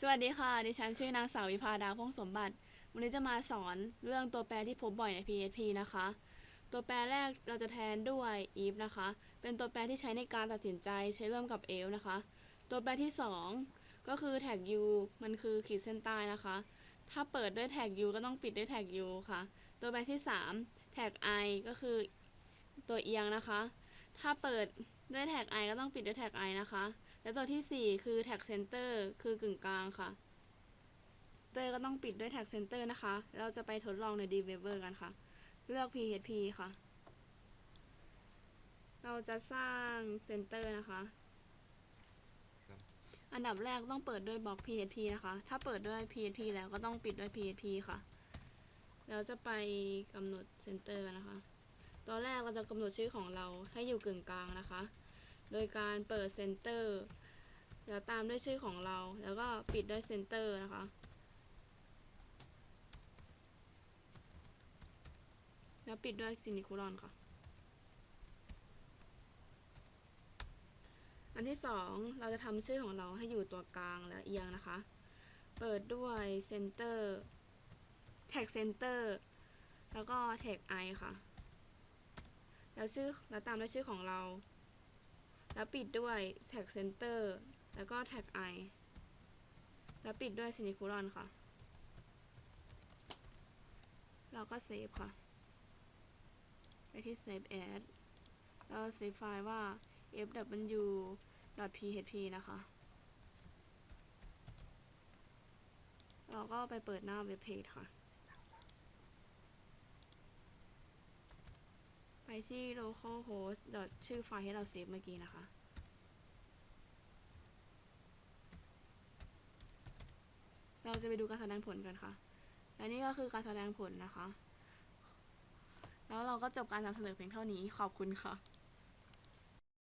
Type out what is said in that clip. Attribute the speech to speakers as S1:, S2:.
S1: สวัสดีค่ะ ดิฉันชื่อนางสาววิภาดาพงษ์สมบัติ วันนี้จะมาสอนเรื่องตัวแปรที่พบบ่อยใน PHP นะคะ ตัวแปรแรกเราจะแทนด้วย if นะคะ เป็นตัวแปรที่ใช้ในการตัดสินใจใช้เริ่มกับ else นะคะ ตัวแปรที่ 2 ก็คือ tag u มันคือขีดเส้นใต้นะคะ ถ้าเปิดด้วย tag u ก็ต้องปิดด้วย tag u ค่ะ ตัวแปรที่3 tag i ก็คือตัวเอียงนะคะ ถ้าเปิดด้วย tag i ก็ต้องปิดด้วย tag i นะคะ และตัวทีสี่ 4 คือ tag center คือกึ่งกลางค่ะ เตอร์ก็ต้องปิดด้วย tag center นะคะ เราจะไปทดลองใน debugger กันค่ะ เลือก php ค่ะ เราจะสร้าง center นะคะ อันดับแรกต้องเปิดด้วยบล็อก php นะคะ ถ้าเปิดด้วย php แล้วก็ต้องปิดด้วย php ค่ะ เราจะไปกำหนด center นะคะ ตอนแรกเราจะกำหนดชื่อของเราให้อยู่กึ่งกลางนะคะ โดยการเปิด center แล้วตามด้วยชื่อของเรา แล้วก็ปิดด้วย center นะคะ แล้วปิดด้วยซินิคูลอนค่ะ อันที่สองเราจะทำชื่อของเราให้อยู่ตัวกลางและเอียงนะคะ เปิดด้วย center tag center แล้วก็ tag i ค่ะ แล้วชื่อ แล้วตามด้วยชื่อของเรา แล้วปิดด้วย tag center แล้วก็ tag i แล้วปิดด้วยซินิคูลอนค่ะ เราก็เซฟค่ะ ไปที่ save as แล้วเซฟไฟล์ว่า fw.php นะคะ เราก็ไปเปิดหน้าเว็บเพจค่ะ ไป ที่ localhost ชื่อไฟล์ให้เราเซฟเมื่อกี้นะคะ เราจะไปดูการแสดงผลกันค่ะ และนี่ก็คือการแสดงผลนะคะ แล้วเราก็จบการนำเสนอเพียงเท่านี้ ขอบคุณค่ะ